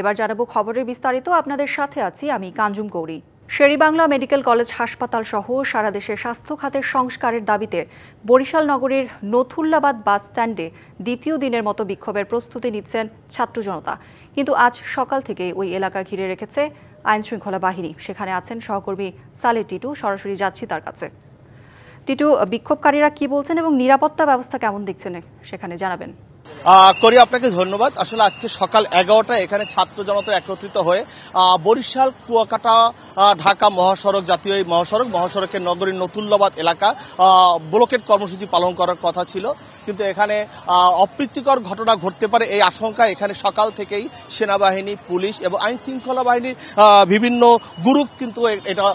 এবার জানাব খবরের বিস্তারিত। আপনাদের সাথে আছি আমি কাঞ্জুম গৌরী। শেরিবাংলা মেডিকেল কলেজ হাসপাতাল সহ সারা দেশে স্বাস্থ্য খাতের সংস্কারের দাবিতে বরিশাল নগরীর নথুল্লাবাদ বাস স্ট্যান্ডে দ্বিতীয় দিনের মতো বিক্ষোভের প্রস্তুতি নিচ্ছেন ছাত্র জনতা কিন্তু আজ সকাল থেকে ওই এলাকা ঘিরে রেখেছে আইন শৃঙ্খলা বাহিনী। সেখানে আছেন সহকর্মী সালে টিটু, সরাসরি যাচ্ছি তার কাছে। টিটু, বিক্ষোভকারীরা কি বলছেন এবং নিরাপত্তা ব্যবস্থা কেমন দেখছেন? সেখানে জানাবেন। করি আপনাকে ধন্যবাদ। আসলে আজকে সকাল এগারোটায় এখানে ছাত্র জনতা একত্রিত হয়ে বরিশাল, কুয়াকাটা ঢাকা মহাসড়ক, জাতীয় এই মহাসড়ক, মহাসড়কের নগরীর নতুল্লাবাদ এলাকা ব্লকেট কর্মসূচি পালন করার কথা ছিল। কিন্তু এখানে অপ্রীতিকর ঘটনা ঘটতে পারে এই আশঙ্কা। এখানে সকাল থেকেই সেনাবাহিনী, পুলিশ এবং আইন শৃঙ্খলা বাহিনীর বিভিন্ন গ্রুপ কিন্তু এটা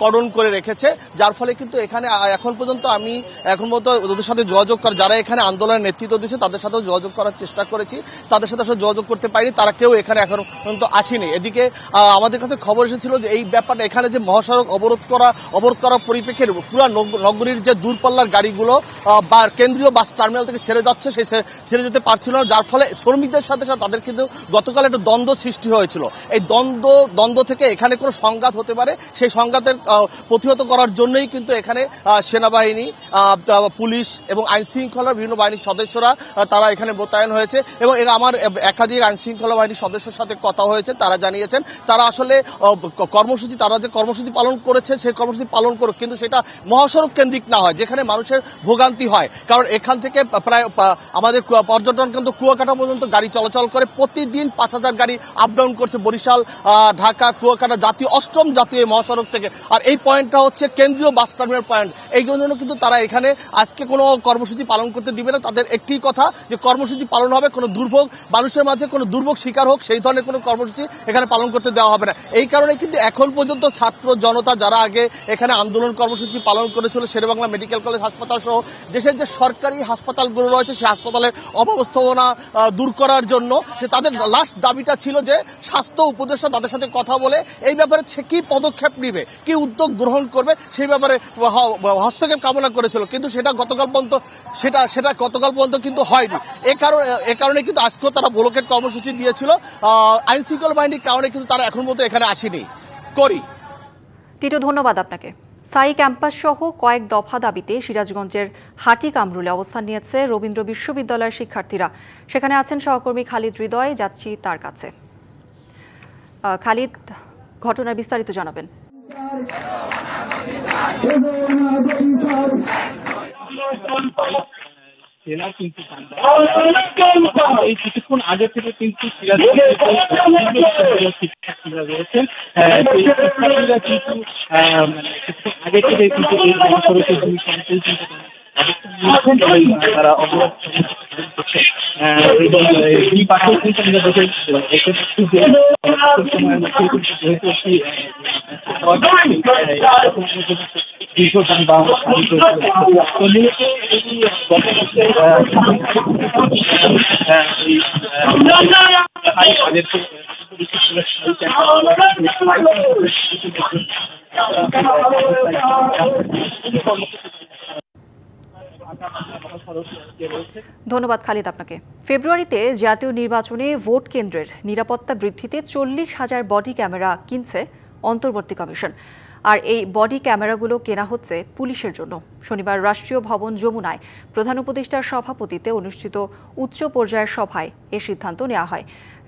করণ করে রেখেছে। যার ফলে কিন্তু এখানে এখন পর্যন্ত আমি এখন পর্যন্ত ওদের সাথে যোগাযোগ কর যারা এখানে আন্দোলনের নেতৃত্ব দিচ্ছে তাদের সাথেও যোগাযোগ করার চেষ্টা করেছি। তাদের সাথে আসলে যোগাযোগ করতে পারিনি। তারা কেউ এখানে এখন পর্যন্ত আসেনি। এদিকে আমাদের কাছে খবর এসেছিল যে এই ব্যাপারটা এখানে যে মহাসড়ক অবরোধ করা অবরোধ করার পরিপ্রেক্ষিতে পুরো নগ- নগরীর যে দূরপাল্লার গাড়িগুলো বা কেন্দ্রীয় বাস টার্মিনাল থেকে ছেড়ে যাচ্ছে সেই ছেড়ে যেতে পারছিল না, যার ফলে শ্রমিকদের সাথে সাথে তাদের কিন্তু গতকাল একটা দ্বন্দ্ব সৃষ্টি হয়েছিল। এই দ্বন্দ্ব দ্বন্দ্ব থেকে এখানে কোনো সংঘাত হতে পারে, সেই সংঘাতের প্রতিহত করার জন্যই কিন্তু এখানে সেনাবাহিনী পুলিশ এবং আইন শৃঙ্খলার বিভিন্ন বাহিনীর সদস্যরা তারা এখানে মোতায়েন হয়েছে এবং এরা আমার একাধিক আইন শৃঙ্খলা বাহিনীর সদস্যের সাথে কথা হয়েছে, তারা জানিয়েছেন। তারা আসলে কর্মসূচি, তারা যে কর্মসূচি পালন করেছে, সেই কর্মসূচি পালন করুক, কিন্তু সেটা মহাসড়ক কেন্দ্রিক না হয়, যেখানে মানুষের ভোগান্তি হয়। কারণ এখান থেকে প্রায় আমাদের পর্যটন কেন্দ্র কুয়াকাটা পর্যন্ত গাড়ি চলাচল করে। প্রতিদিন পাঁচ হাজার গাড়ি আপ ডাউন করছে বরিশাল ঢাকা, কুয়াকাটা জাতীয়, অষ্টম জাতীয় মহাসড়ক থেকে। আর এই পয়েন্টটা হচ্ছে কেন্দ্রীয় বাস টার্মিনাল পয়েন্ট এই জন্য কিন্তু তারা এখানে আজকে কোনো কর্মসূচি পালন করতে দিবে না। তাদের একটি কথা যে কর্মসূচি পালন হবে, কোনো দুর্ভোগ, মানুষের মাঝে কোনো দুর্ভোগ শিকার হোক, সেই ধরনের কোনো কর্মসূচি এখানে পালন করতে দেওয়া হবে না। এই কারণে কিন্তু এখন পর্যন্ত ছাত্র জনতা যারা আগে এখানে আন্দোলন কর্মসূচি পালন করেছিল, শেরবাংলা মেডিকেল কলেজ হাসপাতাল সহ দেশের যে সরকারি হাসপাতালগুলো রয়েছে সেই হাসপাতালের অব্যবস্থাপনা দূর করার জন্য। সে তাদের লাস্ট দাবিটা ছিল যে স্বাস্থ্য উপদেষ্টা তাদের সাথে কথা বলে এই ব্যাপারে সে কী পদক্ষেপ নিবে কি উদ্যোগ গ্রহণ করবে সেই ব্যাপারে হস্তক্ষেপ কামনা করেছিল। কিন্তু সেটা গতকাল পর্যন্ত সেটা সেটা গতকাল পর্যন্ত কিন্তু হয়নি। এ কারণে এ কারণে কিন্তু আজকেও তারা ব্লকের কর্মসূচি দিয়েছিল। আহ, আইন শৃঙ্খলা বাহিনীর কারণে কিন্তু তারা এখন পর্যন্ত এখানে আসেনি। করি। টিটু ধন্যবাদ আপনাকে। সাই ক্যাম্পাস সহ কয়েক দফা দাবিতে সিরাজগঞ্জের হাটি কামরুলে অবস্থান নিয়েছে রবীন্দ্র বিশ্ববিদ্যালয়ের শিক্ষার্থীরা। সেখানে আছেন সহকর্মী খালিদ হৃদয়, যাচ্ছি তার কাছে। খালিদ, ঘটনার বিস্তারিত জানাবেন। জেলা কিন্তু এই কিছুক্ষণ আগে থেকে কিন্তু শিক্ষার্থীরা রয়েছেন সেই শিক্ষার্থীরা কিন্তু মানে কিছুক্ষণ আগে থেকে কিন্তু এই মহাসড়কের দুই প্রান্তেই কিন্তু তারা অবরোধ দুই পাশেও কিন্তু আমরা দেখে দেখতে পাচ্ছি যে আহ, সময়ের মধ্যে ধন্যবাদ খালিদ আপনাকে। ফেব্রুয়ারিতে জাতীয় নির্বাচনে ভোট কেন্দ্রের নিরাপত্তা বৃদ্ধিতে চল্লিশ হাজার বডি ক্যামেরা কিনছে অন্তর্বর্তী কমিশন। আর এই বডি ক্যামেরাগুলো কেনা হচ্ছে পুলিশের জন্য। শনিবার রাষ্ট্রীয় ভবন যমুনায় প্রধান উপদেষ্টার সভাপতিতে অনুষ্ঠিত উচ্চ পর্যায়ের সভায় এ সিদ্ধান্ত নেওয়া হয়।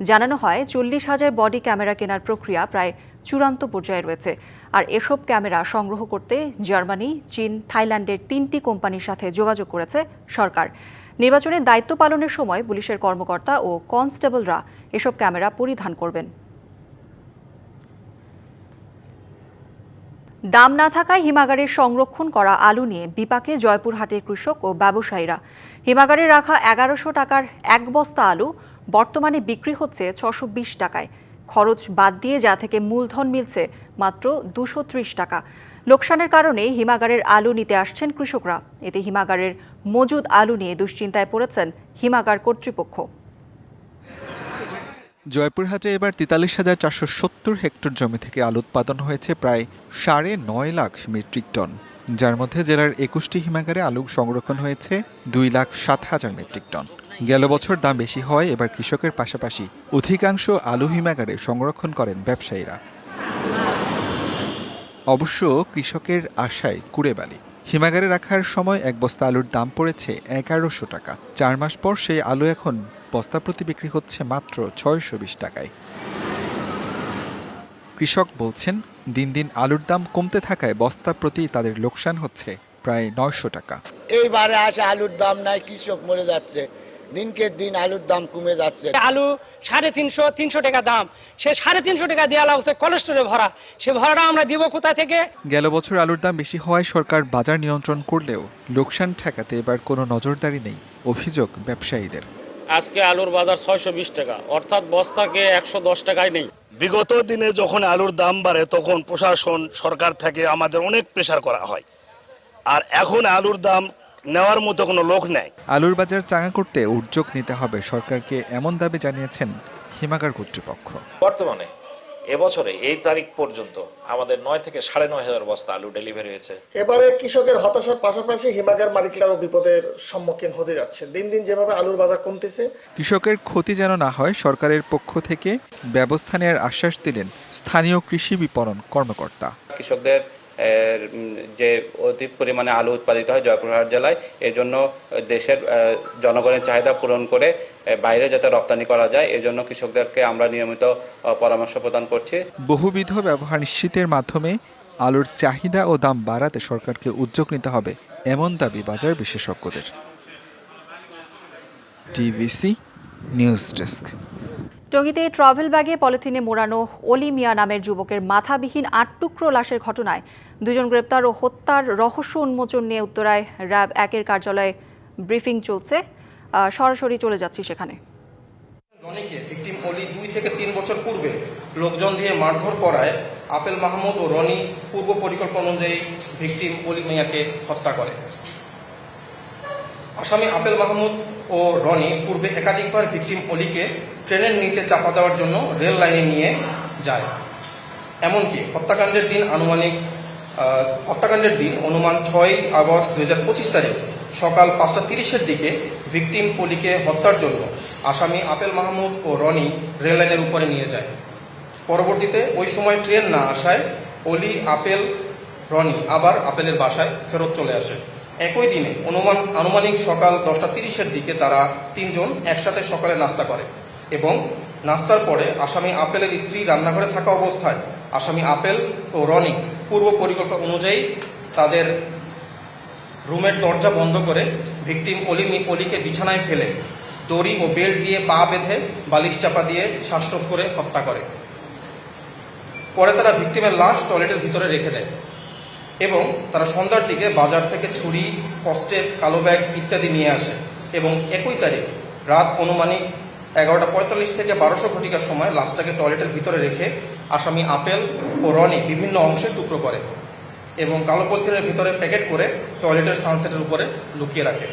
জানানো হয়, চল্লিশ হাজার বডি ক্যামেরা কেনার প্রক্রিয়া প্রায় চূড়ান্ত পর্যায়ে রয়েছে। আর এসব ক্যামেরা সংগ্রহ করতে জার্মানি, চীন, থাইল্যান্ডের তিনটি কোম্পানির সাথে যোগাযোগ করেছে সরকার। নির্বাচনের দায়িত্ব পালনের সময় পুলিশের কর্মকর্তা ও কনস্টেবলরা এসব ক্যামেরা পরিধান করবেন। দাম না থাকায় হিমাগারের সংরক্ষণ করা আলু নিয়ে বিপাকে জয়পুরহাটের কৃষক ও ব্যবসায়ীরা। হিমাগারে রাখা এগারোশো টাকার এক বস্তা আলু বর্তমানে বিক্রি হচ্ছে ছশো বিশ টাকায়। খরচ বাদ দিয়ে যা থেকে মূলধন মিলছে মাত্র দুশো ত্রিশ টাকা। লোকসানের কারণে হিমাগারের আলু নিতে আসছেন কৃষকরা। এতে হিমাগারের মজুদ আলু নিয়ে দুশ্চিন্তায় পড়েছেন হিমাগার কর্তৃপক্ষ। জয়পুরহাটে এবার তেতাল্লিশ হাজার চারশো সত্তর হেক্টর জমি থেকে আলু উৎপাদন হয়েছে প্রায় সাড়ে নয় লাখ মেট্রিক টন, যার মধ্যে জেলার একুশটি হিমাগারে আলু সংরক্ষণ হয়েছে দুই লাখ সাত হাজার মেট্রিক টন। গেল বছর দাম বেশি হয়, এবার কৃষকের পাশাপাশি অধিকাংশ আলু হিমাগারে সংরক্ষণ করেন ব্যবসায়ীরা। অবশ্য কৃষকের আশায় কুড়েবালি হিমাগারে রাখার সময় এক বস্তা আলুর দাম পড়েছে এগারোশো টাকা। চার মাস পর সেই আলু এখন বস্তা প্রতি বিক্রি হচ্ছে মাত্র ছয়শো বিশ টাকায়। কৃষক বলছেন দিন দিন আলুর দাম কমতে থাকায় বস্তা প্রতি তাদের লোকসান হচ্ছে প্রায় নয়শো টাকা। এইবারে আসে আলুর দাম নাই কৃষক মরে যাচ্ছে। দিনকে দিন আলুর দাম কমে যাচ্ছে। আলু সাড়ে তিনশো তিনশো টাকা দাম। সে সাড়ে তিনশো টাকা দেওয়া লাগছে কোলেস্টোরে ভরা। সে ভরাটা আমরা দিব কোথা থেকে? গেল বছর আলুর দাম বেশি হওয়ায় সরকার বাজার নিয়ন্ত্রণ করলেও লোকসান ঠেকাতে এবার কোনো নজরদারি নেই অভিযোগ ব্যবসায়ীদের। আজকে আলুর বাজার ছয়শো বিশ টাকা। অর্থাৎ বস্তাকে একশো দশ টাকায় নেই। বিগত দিনে যখন আলুর দাম বাড়ে তখন প্রশাসন সরকার থেকে আমাদের অনেক প্রেশার করা হয়। আর এখন আলুর দাম নেওয়ার মতো কোনো লোক নেই। আলুর বাজার চাঙা করতে উদ্যোগ নিতে হবে সরকারকে এমন দাবি জানিয়েছেন হিমাগার কর্তৃপক্ষ। বর্তমানে এবছরে এই তারিখ পর্যন্ত আমাদের নয় থেকে সাড়ে নয় হাজার বস্তা আলু ডেলিভারি হয়েছে। এবারে কৃষকের হতাশার পাশাপাশি হিমাগার মালিকরাও বিপদের সম্মুখীন হতে যাচ্ছে দিন দিন যেভাবে আলুর বাজার কমতেছে কৃষকের ক্ষতি যেন না হয় সরকারের পক্ষ থেকে ব্যবস্থা নেওয়ার আশ্বাস দিলেন স্থানীয় কৃষি বিপণন কর্মকর্তা। কৃষকদের যে অধিক পরিমাণে আলু উৎপাদিত হয় জয়পুরহাট জেলায় এর জন্য দেশের জনগণের চাহিদা পূরণ করে বাইরে যাতে রপ্তানি করা যায়, এজন্য কৃষকদেরকে আমরা নিয়মিত পরামর্শ প্রদান করছি। বহুবিধ ব্যবহার নিশ্চিতের মাধ্যমে আলুর চাহিদা ও দাম বাড়াতে সরকারকে উদ্যোগ নিতে হবে, এমন দাবি বাজার বিশেষজ্ঞদের। TVC news desk. টঙ্গীতে ট্রাভেল ব্যাগে পলিথিনে মোড়ানো অলি মিয়া নামের যুবকের মাথাবিহীন আট টুকরো লাশের ঘটনায় দুজন গ্রেপ্তার ও হত্যার রহস্য উন্মোচন নিয়ে উত্তরায় র্যাব একের কার্যালয়ে ব্রিফিং চলছে। সরাসরি চলে যাচ্ছি সেখানে। রনিকে ভিকটিম অলি দুই থেকে তিন বছর পূর্বে লোকজন দিয়ে মারধর করায় আপেল মাহমুদ ও রনি পূর্ব পরিকল্পনা অনুযায়ী ভিকটিম অলি মিয়াকে হত্যা করে। আসামি আপেল মাহমুদ ও রনি পূর্বে একাধিকবার ভিকটিম অলিকে ট্রেনের নিচে চাপা দেওয়ার জন্য রেল লাইনে নিয়ে যায়। এমনকি হত্যাকাণ্ডের দিন আনুমানিক হত্যাকাণ্ডের দিন অনুমান ছয় আগস্ট দু হাজার পঁচিশ তারিখ, সকাল পাঁচটা তিরিশের দিকে ভিকটিম পলিকে হত্যার জন্য আসামি আপেল মাহমুদ ও রনি রেল লাইনের উপরে নিয়ে যায়। পরবর্তীতে ওই সময় ট্রেন না আসায় অলি আপেল, রনি আবার আপেলের বাসায় ফেরত চলে আসে। একই দিনে অনুমান, আনুমানিক সকাল দশটা তিরিশের দিকে তারা তিনজন একসাথে সকালে নাস্তা করে। নাস্তার পরে আসামি আপেলের স্ত্রী রান্নাঘরে থাকা অবস্থায় আসামি আপেল ও রনি পূর্ব পরিকল্পনা অনুযায়ী তাদের রুমের দরজা বন্ধ করে ভিকটিম অলি অলিকে বিছানায় ফেলে দড়ি ও বেল্ট দিয়ে পা বেঁধে বালিশ চাপা দিয়ে শ্বাসরোধ করে হত্যা করে। পরে তারা ভিকটিমের লাশ টয়লেটের ভিতরে রেখে দেয় এবং তারা সন্ধ্যার দিকে বাজার থেকে ছুরি কস্টেপ কালো ব্যাগ ইত্যাদি নিয়ে আসে এবং একই তারিখ রাত অনুমানিক এগারোটা পঁয়তাল্লিশ থেকে বারোশো ঘটিকার সময় লাশটাকে টয়লেটের ভিতরে রেখে আসামি আপেল ও রনি বিভিন্ন অংশে টুকরো করে এবং কালো পলিথিনের ভিতরে প্যাকেট করে টয়লেটের সানসেটের উপরে লুকিয়ে রাখে।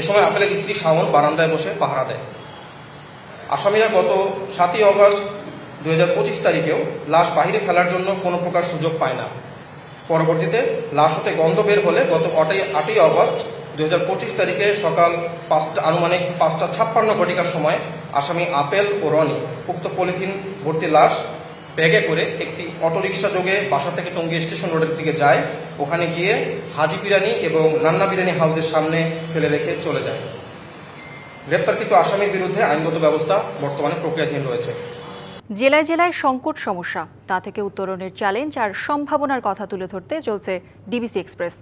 এ সময় আপেলের স্ত্রী শাওন বারান্দায় বসে পাহারা দেয়। আসামিরা গত সাতই অগস্ট দু হাজার পঁচিশ তারিখেও লাশ বাহিরে ফেলার জন্য কোনো প্রকার সুযোগ পায় না। পরবর্তীতে লাশ হতে গন্ধ বের হলে গত আটই আটই অগস্ট দুই তারিখে সকাল পাঁচটা, আনুমানিক পাঁচটা ছাপ্পান্ন ঘটিকার সময় আসামি আপেল ও রনি উক্ত পলিথিন ভর্তি লাশ ব্যাগে করে একটি অটোরিকশা যোগে বাসা থেকে টঙ্গী স্টেশন রোডের দিকে যায়। ওখানে গিয়ে হাজি বিরিয়ানি এবং নান্না বিরিয়ানি হাউসের সামনে ফেলে রেখে চলে যায়। গ্রেপ্তারকৃত আসামির বিরুদ্ধে আইনগত ব্যবস্থা বর্তমানে প্রক্রিয়াধীন রয়েছে। জেলায় জেলায় সংকট সমস্যা। তা থেকে উত্তরণের চ্যালেঞ্জ আর সম্ভাবনার কথা তুলে ধরতে চলছে ডিবিসি এক্সপ্রেস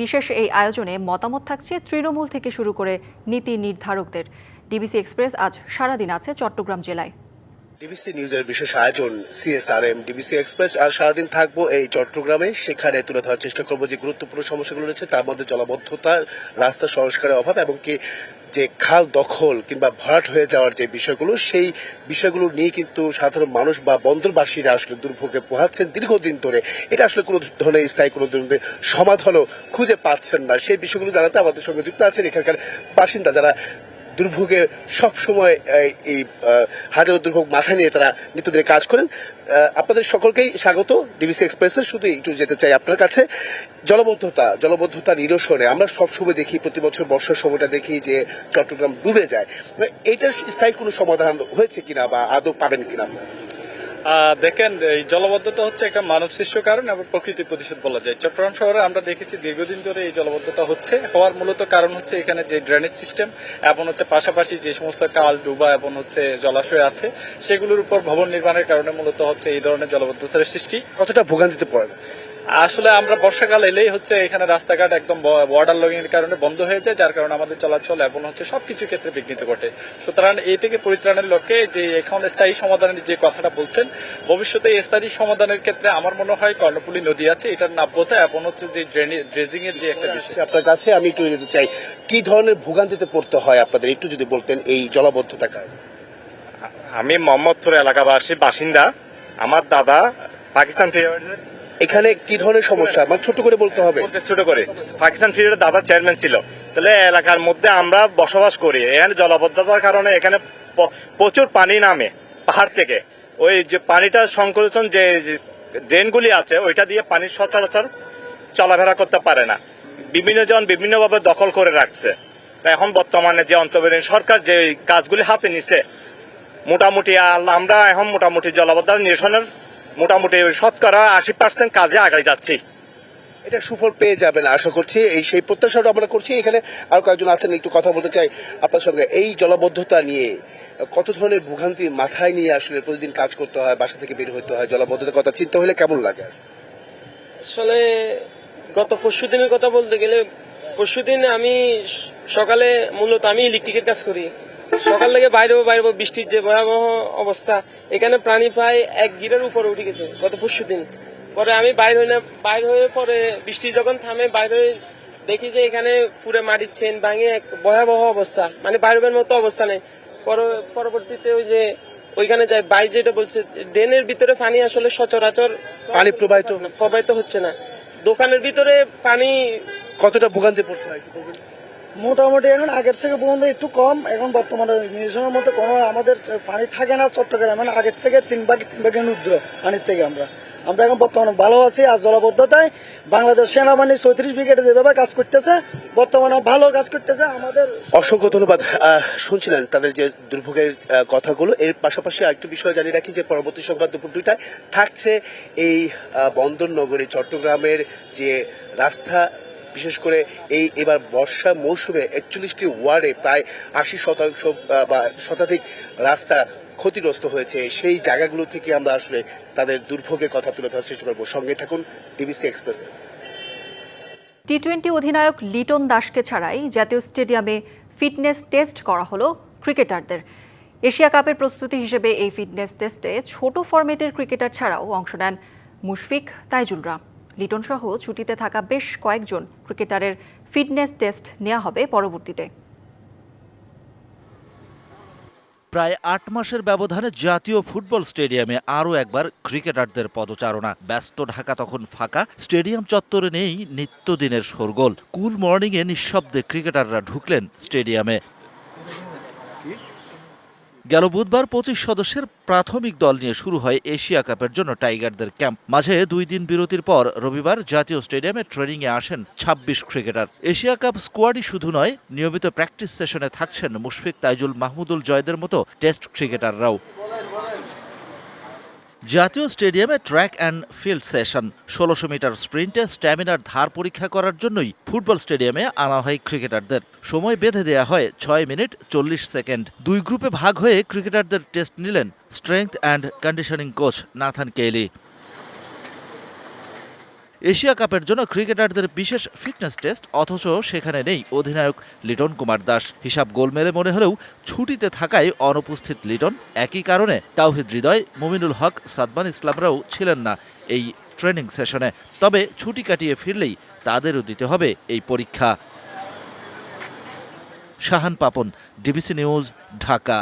বিশেষ এই আয়োজনে মতামত থাকছে তৃণমূল থেকে শুরু করে নীতি নির্ধারকদের। ডিবিসি এক্সপ্রেস আজ সারাদিন আছে চট্টগ্রাম জেলায়। ডিবিসি নিউজের বিশেষ আয়োজন সিএসআরএম ডিবিসি এক্সপ্রেস আর সারাদিন থাকব এই চট্টগ্রামে। সেখানে তুলে ধরার চেষ্টা করব যে গুরুত্বপূর্ণ সমস্যাগুলো রয়েছে, তার মধ্যে জলাবদ্ধতা, রাস্তা সংস্কারের অভাব এবং কি যে খাল দখল কিংবা ভরাট হয়ে যাওয়ার যে বিষয়গুলো, সেই বিষয়গুলো নিয়ে কিন্তু সাধারণ মানুষ বা বন্দরবাসীরা আসলে দুর্ভোগে পোহাচ্ছেন দীর্ঘদিন ধরে। এটা আসলে কোনো ধরনের স্থায়ী, কোনো ধরনের সমাধানও খুঁজে পাচ্ছেন না। সেই বিষয়গুলো জানাতে আমাদের সঙ্গে যুক্ত আছেন এখানকার বাসিন্দা যারা দুর্ভোগে সবসময় এই হাজার দুর্ভোগ মাথায় নিয়ে তারা নিত্যদিনে কাজ করেন। আপনাদের সকলকেই স্বাগত ডিবিসি এক্সপ্রেসের শুধু একটু যেতে চাই আপনার কাছে। জলবদ্ধতা জলবদ্ধতা নিরসনে আমরা সবসময় দেখি, প্রতি বছর বর্ষার সময়টা দেখি যে চট্টগ্রাম ডুবে যায়। মানে এটার স্থায়ী কোনো সমাধান হয়েছে কিনা বা আদৌ পাবেন কিনা দেখেন, এই জলবদ্ধতা হচ্ছে একটা মানব সৃষ্ট কারণ এবং প্রকৃতি প্রতিশোধ বলা যায়। চট্টগ্রাম শহরে আমরা দেখেছি দীর্ঘদিন ধরে এই জলবদ্ধতা হচ্ছে। হওয়ার মূলত কারণ হচ্ছে এখানে যে ড্রেনেজ সিস্টেম এবং হচ্ছে পাশাপাশি যে সমস্ত কাল, ডুবা এবং হচ্ছে জলাশয় আছে, সেগুলোর উপর ভবন নির্মাণের কারণে মূলত হচ্ছে এই ধরনের জলবদ্ধতার সৃষ্টি। কতটা ভোগান্তিতে পড়েন আসলে আমরা বর্ষাকাল এলেই হচ্ছে এখানে রাস্তাঘাট একদম ওয়াটার লগিং এর কারণে বন্ধ হয়ে যায় যার কারণে আমাদের চলাচল এবং হচ্ছে সবকিছু ক্ষেত্রে বিঘ্নিত ঘটে। সুতরাং এই থেকে পরিত্রাণের লক্ষ্যে যে এখন স্থায়ী সমাধানের যে কথাটা বলছেন ভবিষ্যতে স্থায়ী সমাধানের ক্ষেত্রে আমার মনে হয় কর্ণপুলি নদী আছে এটার নাব্যতা এবং হচ্ছে যে ড্রেজিং এর যে একটা বিষয়। আপনার কাছে আমি একটু যেতে চাই কি ধরনের ভোগান্তিতে পড়তে হয় আপনাদের? একটু যদি বলতেন এই জলবদ্ধতার কারণে। আমি মোহাম্মদপুর এলাকাবাসী বাসিন্দা। আমার দাদা পাকিস্তান পিরিয়ডের এখানে কি ধরনের সমস্যা? মানে ছোট করে বলতে হবে। ছোট করে। পাকিস্তান পিরিয়ডের দাদা চেয়ারম্যান ছিল। তাহলে এলাকার মধ্যে আমরা বসবাস করি। এখানে জলাবদ্ধতার কারণে এখানে প্রচুর পানি নামে পাহাড় থেকে। ওই যে পানিটা সংকোচন যে ড্রেনগুলি আছে, ওইটা দিয়ে পানি সচরাচর চলাফেরা করতে পারে না। বিভিন্ন জন বিভিন্নভাবে দখল করে রাখছে। তা এখন বর্তমানে যে অন্তর্বর্তী সরকার যে কাজগুলি হাতে নিছে, মোটামুটি আমরা এখন মোটামুটি জলাবদ্ধতা নিরসনের মোটামুটি শতকরা আশি পার্সেন্ট কাজে আগাই যাচ্ছি। এটা সুফল পেয়ে যাবেন আশা করছি। এই সেই প্রত্যাশাটা আমরা করছি। এখানে আরও কয়েকজন আছেন একটু কথা বলতে চাই আপনার সঙ্গে। এই জলবদ্ধতা নিয়ে কত ধরনের ভোগান্তি মাথায় নিয়ে আসলে প্রতিদিন কাজ করতে হয় বাসা থেকে বের হতে হয় জলবদ্ধতার কথা চিন্তা হলে কেমন লাগে? আসলে গত পরশু দিনের কথা বলতে গেলে পরশু দিন আমি সকালে মূলত আমি ইলেকট্রিকের কাজ করি। সকাল থেকে বাইরে বাইরে বৃষ্টির যে ভয়াবহ অবস্থা এখানে প্রাণী প্রায় এক গিরের উপরে উঠে গেছে গত পরশু দিন। পরে আমি বাইর হই না বাইর হয়ে পরে বৃষ্টি যখন থামে বাইরে হয়ে দেখি যে এখানে পুরে মাটির চেন ভাঙে এক ভয়াবহ অবস্থা। মানে বাইরের মতো অবস্থা নেই। পরবর্তীতে ওই যে ওইখানে যায় বাই যেটা বলছে ড্রেনের ভিতরে পানি আসলে সচরাচর পানি প্রবাহিত প্রবাহিত হচ্ছে না। দোকানের ভিতরে পানি কতটা ভোগান্তি পড়তে হয়? মোটামুটি এখন আগের থেকে পর্যন্ত একটু কম। এখন বর্তমানে নিউজনের মধ্যে কোনো আমাদের পানি থাকে না চট্টগ্রামে। মানে আগের থেকে তিন ভাগ, তিন ভাগের ঊর্ধ্ব পানির থেকে আমরা। আমরা এখন বর্তমানে ভালো আছি আর জলবদ্ধতায়। বাংলাদেশ সেনাবাহিনী চৌত্রিশ ব্রিগেডে যেভাবে কাজ করতেছে, বর্তমানে ভালো কাজ করতেছে। আমাদের অসংখ্য ধন্যবাদ। শুনছিলেন তাদের যে দুর্ভোগের কথাগুলো। এর পাশাপাশি আরেকটু বিষয় জানিয়ে রাখি যে পরবর্তী সংবাদ দুপুর দুইটায় থাকছে এই বন্দর নগরী চট্টগ্রামের যে রাস্তা বিশেষ করে এই এবার বর্ষা মৌসুমে একচল্লিশটি ওয়ার্ডে প্রায় আশি শতাংশ বা শতাধিক রাস্তা ক্ষতিগ্রস্ত হয়েছে। সেই জায়গাগুলো থেকে আমরা আসলে তাদের দুর্ভোগের কথা তুলে ধরার চেষ্টা করব। সঙ্গে থাকুন ডিবিসি এক্সপ্রেসে। টি টোয়েন্টি অধিনায়ক লিটন দাসকে ছাড়াই জাতীয় স্টেডিয়ামে ফিটনেস টেস্ট করা হলো ক্রিকেটারদের। এশিয়া কাপের প্রস্তুতি হিসেবে এই ফিটনেস টেস্টে ছোট ফরম্যাটের ক্রিকেটার ছাড়াও অংশ নেন মুশফিক তাইজুলরা লিটন সহ ছুটিতে থাকা বেশ কয়েকজন ক্রিকেটারের ফিটনেস টেস্ট নেওয়া হবে পরবর্তীতে। প্রায় আট মাসের ব্যবধানে জাতীয় ফুটবল স্টেডিয়ামে আরও একবার ক্রিকেটারদের পদচারণা। ব্যস্ত ঢাকা তখন ফাঁকা, স্টেডিয়াম চত্বরে নেই নিত্যদিনের শোরগোল। কুল মর্নিংয়ে নিঃশব্দে ক্রিকেটাররা ঢুকলেন স্টেডিয়ামে। গেল বুধবার পঁচিশ সদস্যের প্রাথমিক দল নিয়ে শুরু হয় এশিয়া কাপের জন্য টাইগারদের ক্যাম্প। মাঝে দুই দিন বিরতির পর রবিবার জাতীয় স্টেডিয়ামে ট্রেনিংয়ে আসেন ২৬ ক্রিকেটার। এশিয়া কাপ স্কোয়াডই শুধু নয়, নিয়মিত প্র্যাকটিস সেশনে থাকছেন মুশফিক তাইজুল মাহমুদুল জয়দের মতো টেস্ট ক্রিকেটাররাও। জাতীয় স্টেডিয়ামে ট্র্যাক অ্যান্ড ফিল্ড সেশন ষোলোশো মিটার স্প্রিন্টে স্ট্যামিনার ধার পরীক্ষা করার জন্যই ফুটবল স্টেডিয়ামে আনা হয় ক্রিকেটারদের। সময় বেঁধে দেয়া হয় ছয় মিনিট চল্লিশ সেকেন্ড। দুই গ্রুপে ভাগ হয়ে ক্রিকেটারদের টেস্ট নিলেন strength and conditioning coach Nathan Kiely. Asia কাপের জন্য ক্রিকেটারদের বিশেষ ফিটনেস টেস্ট, অথচ সেখানে নেই অধিনায়ক লিটন কুমার দাস। হিসাব গোলমেলে মনে হলেও ছুটিতে থাকায় অনুপস্থিত লিটন একই কারণে তাওহিদ হৃদয়, মুমিনুল হক, সাদমান ইসলামরাও ছিলেন না এই ট্রেনিং সেশনে। তবে ছুটি কাটিয়ে ফিরলেই তাদেরও দিতে হবে এই পরীক্ষা। Shahan Papon, DBC news, Dhaka.